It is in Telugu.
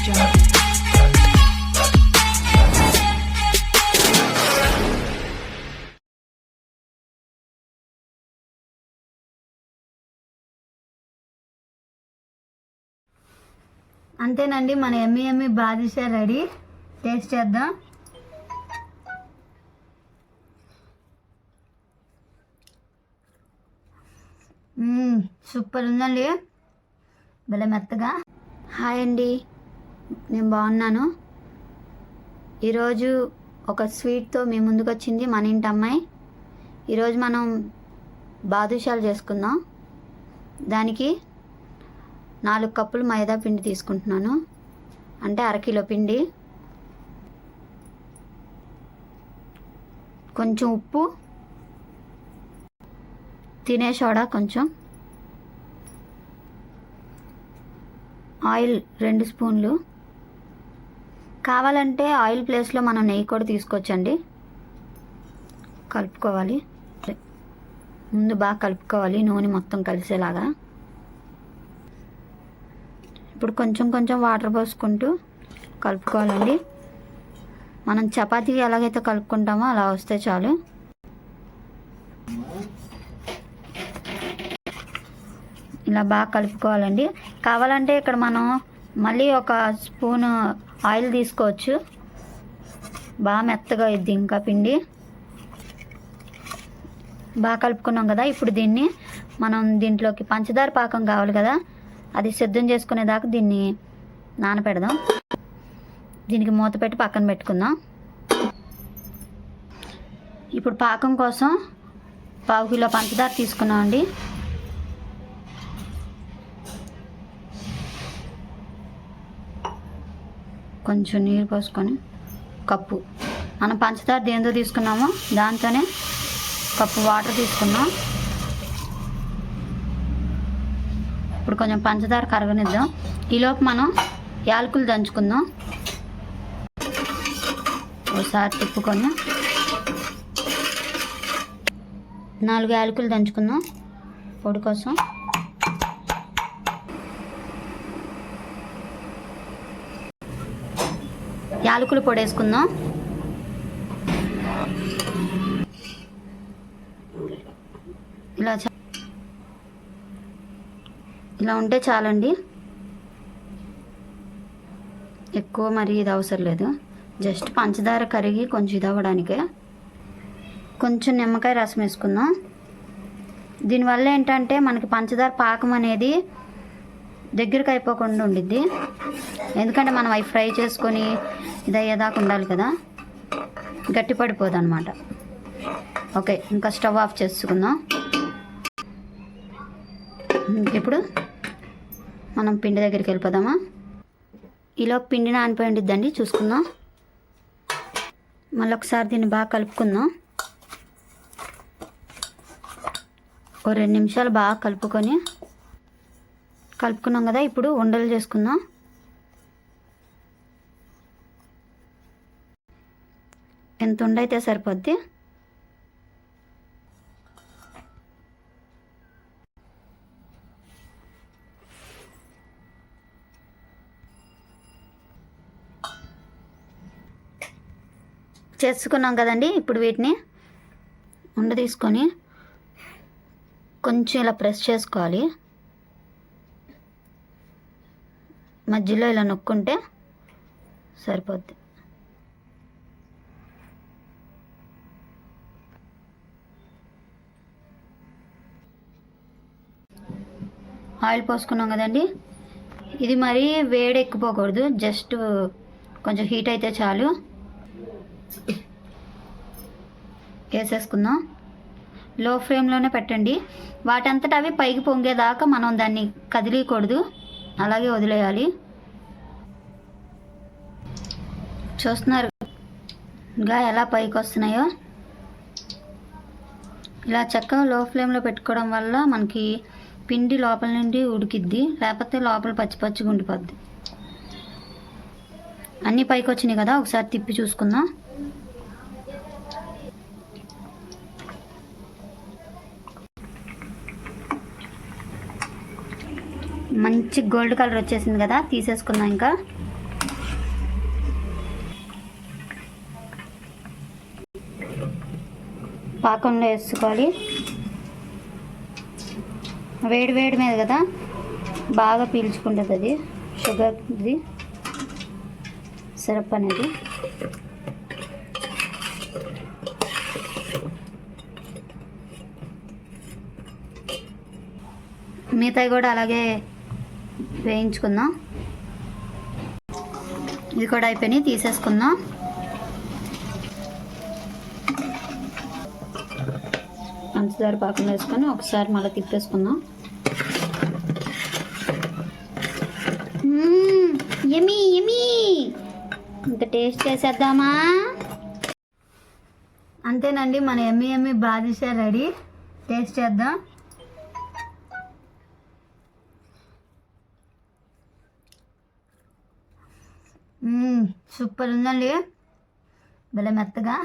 అంతేనండి మన ఎమ్మి ఎమ్మి బాదుషా రెడీ. టేస్ట్ చేద్దాం. సూపర్ ఉందండి. భలే మెత్తగా. హాయ్ అండి. నేను బాగున్నాను. ఈరోజు ఒక స్వీట్తో మీ ముందుకు వచ్చింది మన ఇంటి అమ్మాయి ఈరోజు మనం బాదుషాలు చేసుకుందాం. దానికి నాలుగు కప్పులు మైదా పిండి తీసుకుంటున్నాను. అంటే అరకిలో పిండి. కొంచెం ఉప్పు. తినే సోడా కొంచెం. ఆయిల్ రెండు స్పూన్లు. కావాలంటే ఆయిల్ ప్లేస్లో మనం నెయ్యి కూడా తీసుకోవచ్చండి. కలుపుకోవాలి. ముందు బాగా కలుపుకోవాలి. నూనె మొత్తం కలిసేలాగా. ఇప్పుడు కొంచెం కొంచెం వాటర్ పోసుకుంటూ కలుపుకోవాలండి. మనం చపాతీకి ఎలాగైతే కలుపుకుంటామో అలా వస్తే చాలు. ఇలా బాగా కలుపుకోవాలండి. కావాలంటే ఇక్కడ మనం మళ్ళీ ఒక స్పూన్ ఆయిల్ తీసుకోవచ్చు. బాగా మెత్తగా అయింది ఇంకా పిండి. బాగా కలుపుకున్నాం కదా ఇప్పుడు దీన్ని మనం దీంట్లోకి పంచదార పాకం కావాలి కదా అది సిద్ధం చేసుకునేదాకా దీన్ని నానపెడదాం. దీనికి మూత పెట్టి పక్కన పెట్టుకుందాం. ఇప్పుడు పాకం కోసం పావు కిలో పంచదార తీసుకున్నామండి. కొంచెం నీరు పోసుకొని కప్పు. మనం పంచదార దేంతో తీసుకున్నామో దాంతోనే కప్పు వాటర్ తీసుకున్నాం. ఇప్పుడు కొంచెం పంచదార కరగనిద్దాం. ఈలోపు మనం యాలకులు దంచుకుందాం. ఒకసారి తిప్పుకొని నాలుగు యాలకులు దంచుకుందాం పొడి కోసం. యాలకులు పొడి వేసుకుందాం ఇలా ఇలా ఉంటే చాలండి. ఎక్కువ మరి ఇది అవసరం లేదు. జస్ట్ పంచదార కరిగి కొంచెం ఇది అవ్వడానికే. కొంచెం నిమ్మకాయ రసం వేసుకుందాం. దీనివల్ల ఏంటంటే మనకి పంచదార పాకం అనేది దగ్గరికి అయిపోకుండా ఉండిద్ది ఎందుకంటే మనం అవి ఫ్రై చేసుకొని ఇది అయ్యేదాకా ఉండాలి కదా. గట్టి పడిపోదు అనమాట ఓకే ఇంకా స్టవ్ ఆఫ్ చేసుకుందాం. ఇప్పుడు మనం పిండి దగ్గరికి వెళ్ళిపోదామా ఇలా పిండి నానిపోయి ఉండిద్దండి చూసుకుందాం. మళ్ళీ ఒకసారి దీన్ని బాగా కలుపుకుందాం. ఓ రెండు నిమిషాలు బాగా కలుపుకొని కలుపుకున్నాం కదా ఇప్పుడు ఉండలు చేసుకుందాం. ఎంత ఉండైతే సరిపోద్ది. చేసుకున్నాం కదండి ఇప్పుడు వీటిని ఉండ తీసుకొని కొంచెం ఇలా ప్రెస్ చేసుకోవాలి. మధ్యలో ఇలా నొక్కుంటే సరిపోద్ది. ఆయిల్ పోసుకున్నాం కదండి. ఇది మరీ వేడి ఎక్కిపోకూడదు. జస్ట్ కొంచెం హీట్ అయితే చాలు. వేసేసుకుందాం. లో ఫ్లేమ్లోనే పెట్టండి. వాటంతట అవి పైకి పొంగేదాకా మనం దాన్ని కదిలీకూడదు అలాగే వదిలేయాలి. చూస్తున్నారు. ఇంకా ఎలా పైకి వస్తున్నాయో. ఇలా చక్కగా లో ఫ్లేమ్లో పెట్టుకోవడం వల్ల మనకి పిండి లోపల నుండి ఉడికిద్ది. లేకపోతే లోపల పచ్చి పచ్చిగా ఉండిపోద్ది. అన్నీ పైకి వచ్చినాయి కదా ఒకసారి తిప్పి చూసుకుందాం. మంచి గోల్డ్ కలర్ వచ్చేసింది కదా తీసేసుకుందాం ఇంకా. పాకంలో వేసుకోవాలి. వేడి వేడి మీద కదా బాగా పీల్చుకుంటుంది అది షుగర్ది సిరప్ అనేది. మిగతాయి కూడా అలాగే వేయించుకుందాం ఇది కూడా అయిపోయినాయి తీసేసుకుందాం పంచదార పాకం వేసుకొని ఒకసారి మళ్ళీ తిప్పేసుకుందాం ఎమీ ఎమీ ఇంకా టేస్ట్ చేసేద్దామా? అంతేనండి మన ఎమ్మి ఎమ్మి బాదుషా రెడీ. టేస్ట్ చేద్దాం. సూపర్ ఉందండి భలే మెత్తగా